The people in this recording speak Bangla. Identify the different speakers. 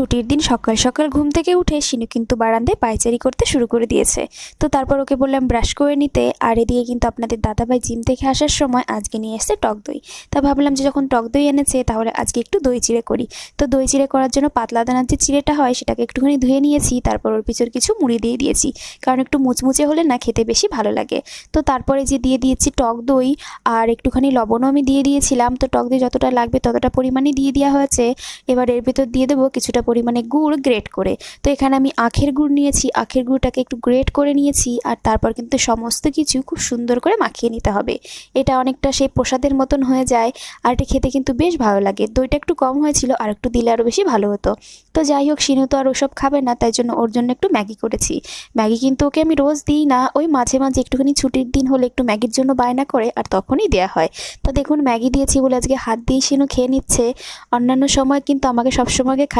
Speaker 1: ছুটির দিন সকাল সকাল ঘুম থেকে উঠে শিনু কিন্তু বারান্দায় পায়চারি করতে শুরু করে দিয়েছে। তো তারপর ওকে বললাম, ব্রাশ করে নিতে। আর এদিকে কিন্তু আপনাদের দাদাভাই জিম থেকে আসার সময় আজকে নিয়ে এসেছে টক দই। তা ভাবলাম যে যখন টক দই এনেছে তাহলে আজকে একটু দই চিড়ে করি। তো দই চিড়ে করার জন্য পাতলা দানার যে চিড়েটা হয় সেটাকে একটুখানি ধুয়ে নিয়েছি, তারপর ওর পিছর কিছু মুড়ি দিয়ে দিয়েছি। কারণ একটু মুচমুচে হলে না খেতে বেশি ভালো লাগে। তো তারপরে যে দিয়ে দিয়েছি টক দই আর একটুখানি লবণও আমি দিয়ে দিয়েছিলাম। তো টক দই যতটা লাগবে ততটা পরিমাণে দিয়ে দেওয়া হয়েছে। এবার এর ভিতর দিয়ে দেবো কিছুটা পরিমাণে গুড় গ্রেট করে। তো এখানে আমি আখের গুড় নিয়েছি। আখের গুড়টাকে একটু গ্রেট করে নিয়েছি আর তারপর কিন্তু সমস্ত কিছু খুব সুন্দর করে মাখিয়ে নিতে হবে। এটা অনেকটা সেই প্রসাদের মতন হয়ে যায় আর এটা খেতে কিন্তু বেশ ভালো লাগে। দইটা একটু কম হয়েছিল আর একটু দিলে আরও বেশি ভালো হতো। তো যাই হোক, শিনু তো আর ওসব খাবে না, তাই জন্য ওর জন্য একটু ম্যাগি করেছি। ম্যাগি কিন্তু ওকে আমি রোজ দিই না, ওই মাঝে মাঝে একটুখানি ছুটির দিন হলে একটু ম্যাগির জন্য বায়না করে আর তখনই দেওয়া হয়। তো দেখুন, ম্যাগি দিয়েছি বলে আজকে হাত দিয়ে শিনু খেয়ে নিচ্ছে। অন্যান্য সময় কিন্তু আমাকে সবসময় খাই